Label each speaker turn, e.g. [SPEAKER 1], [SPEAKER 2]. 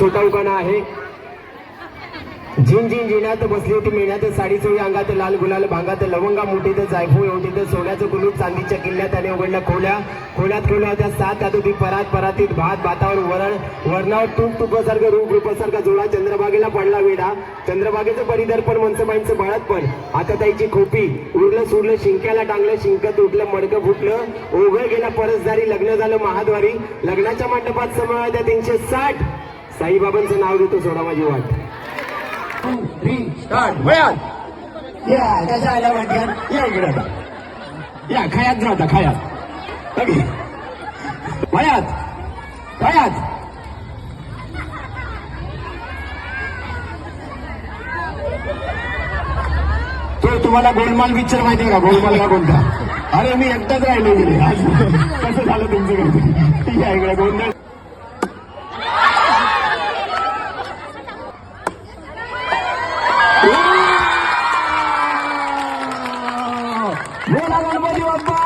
[SPEAKER 1] छोटा उगाणा आहे. झिन झिन जिण्यात बसली होती मेण्यात साडी चोळी अंगात लाल गुलाल भांगात लवंगा मोठीत जायफळ तर सोन्याचं कुलूप चांदीच्या किल्ल्यात त्याने उघडल्या खोल्या. खोल्यात खोल्या होत्या सात त्यात होती परात परातीत भात भातावर वरण. वरणावर तूप तुपासारखं रूप रूपासारखा जोडा चंद्रबागेला पडला वेढा. चंद्रबागेचं परिदर्पण मनसमाईंचं बाळतपण आता ताईची खोपी उरलं सुरलं शिंक्याला टांगलं शिंक तुटलं मडकं फुटलं. ओघळ गेला परसदारी लग्न झालं महाद्वारी. लग्नाच्या मंडपात समोर त्या तीनशे साठ. साईबाबांचं नाव देतो सोडा माझी वाट.
[SPEAKER 2] स्टार्ट वयात
[SPEAKER 1] या कशा आल्या वाटत या इकडे. या खयात आता खयात ओके वयात तो तुम्हाला गोलमाल पिक्चर माहिती आहे का? गोलमाल का कोणता? अरे मी एकटाच राहिलो गेले आज कसं झालं तुमचं? ठीक आहे इकडे गोंधळ. Relawan Bali Wabah.